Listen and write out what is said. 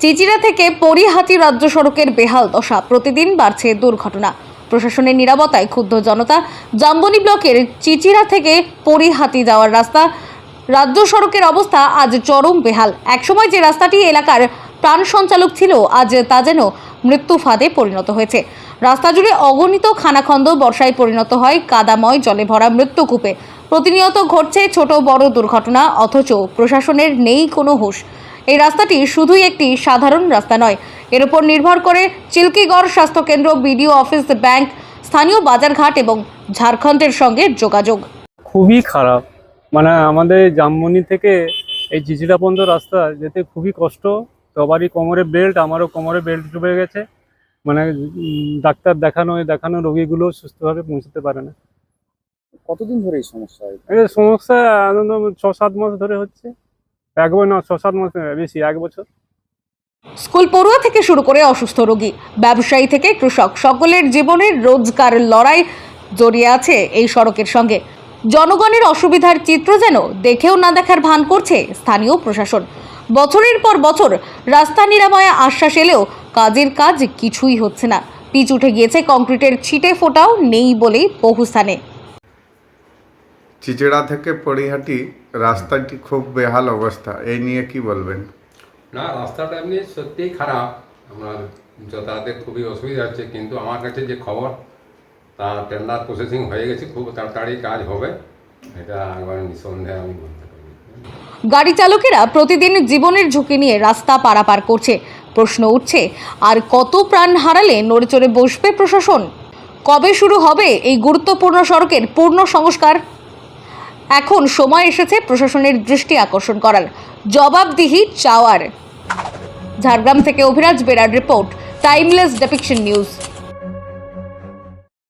চিচিরা থেকে পরিহাতি রাজ্য সড়কের বেহাল দশা। প্রতিদিন বাড়ছে দুর্ঘটনা। প্রশাসনের নিরাপত্তায় ক্ষুব্ধ জনতা জাম্বনি ব্লকের চিচিরা থেকে পরিহাতি যাওয়ার রাস্তা। রাজ্য সড়কের অবস্থা আজ চরম বেহাল। একসময় যে রাস্তাটি এলাকার প্রাণ সঞ্চালক ছিল, আজ তা যেন মৃত্যু ফাঁদে পরিণত হয়েছে। রাস্তা জুড়ে অগণিত খানাখন্দ বর্ষায় পরিণত হয়, কাদাময় জলে ভরা মৃত্যুকূপে। প্রতিনিয়ত ঘটছে ছোট বড় দুর্ঘটনা, অথচ প্রশাসনের নেই কোনো হুঁশ। এই রাস্তাটি শুধুই একটি সাধারণ রাস্তা নয়। এর উপর নির্ভর করে চিল্কিগড় স্বাস্থ্যকেন্দ্র বিডিও অফিস ব্যাংক স্থানীয় বাজারঘাট এবং ঝাড়খণ্ডের সঙ্গে যোগাযোগ। খুবই খারাপ। মানে আমাদের জামমনি থেকে এই চিচিরা পর্যন্ত রাস্তা যেতে খুবই কষ্ট। সবারই কোমরে বেল্ট আমারও কোমরে বেল্ট ডুবে গেছে। মানে ডাক্তার দেখানো দেখানো রোগীগুলো সুস্থভাবে পৌঁছতে পারে না। কতদিন ধরে এই সমস্যা? হয় এই সমস্যা আনন্দ ছ সাত মাস ধরে হচ্ছে। ছ, সাত মাস বেশি, এক বছর। স্কুল পড়ুয়া থেকে শুরু করে অসুস্থ রোগী, ব্যবসায়ী থেকে কৃষক, সকলের জীবনের রোজগার লড়াই জড়িয়ে আছে এই সড়কের সঙ্গে। জনগণের অসুবিধার চিত্র যেন দেখেও না দেখার ভান করছে স্থানীয় প্রশাসন। বছরের পর বছর রাস্তা নিরাময়ে আশ্বাস এলেও কাজের কাজ কিছুই হচ্ছে না। পিচ উঠে গিয়েছে কংক্রিটের ছিটে ফোটাও নেই বলেই বহু স্থানে। চিচড়া থেকে পরিহাটি রাস্তাটি খুব বেহাল অবস্থা। এই নিয়ে কি বলবেন? না রাস্তাটা এমনি সত্যিই খারাপ। আমার যাতায়াতে খুবই অসুবিধা হচ্ছে কিন্তু আমার কাছে যে খবর তা টেন্ডার প্রসেসিং হয়ে গেছে খুব তাড়াতাড়ি কাজ হবে। এটা একবার নিঃসন্দেহে আমি বলতে পারি। গাড়ি চালকেরা প্রতিদিন জীবনের ঝুঁকি নিয়ে রাস্তা পারাপার করছে। প্রশ্ন উঠছে আর কত প্রাণ হারালে নড়ে চড়ে বসবে প্রশাসন? কবে শুরু হবে এই গুরুত্বপূর্ণ সড়কের পূর্ণ সংস্কার? এখন সময় এসেছে প্রশাসনের দৃষ্টি আকর্ষণ করার। জবাবদিহি চাওয়ার। ঝাড়গ্রাম থেকে অভিরাজ বেরার রিপোর্ট টাইমলেস ডেপিকশন নিউজ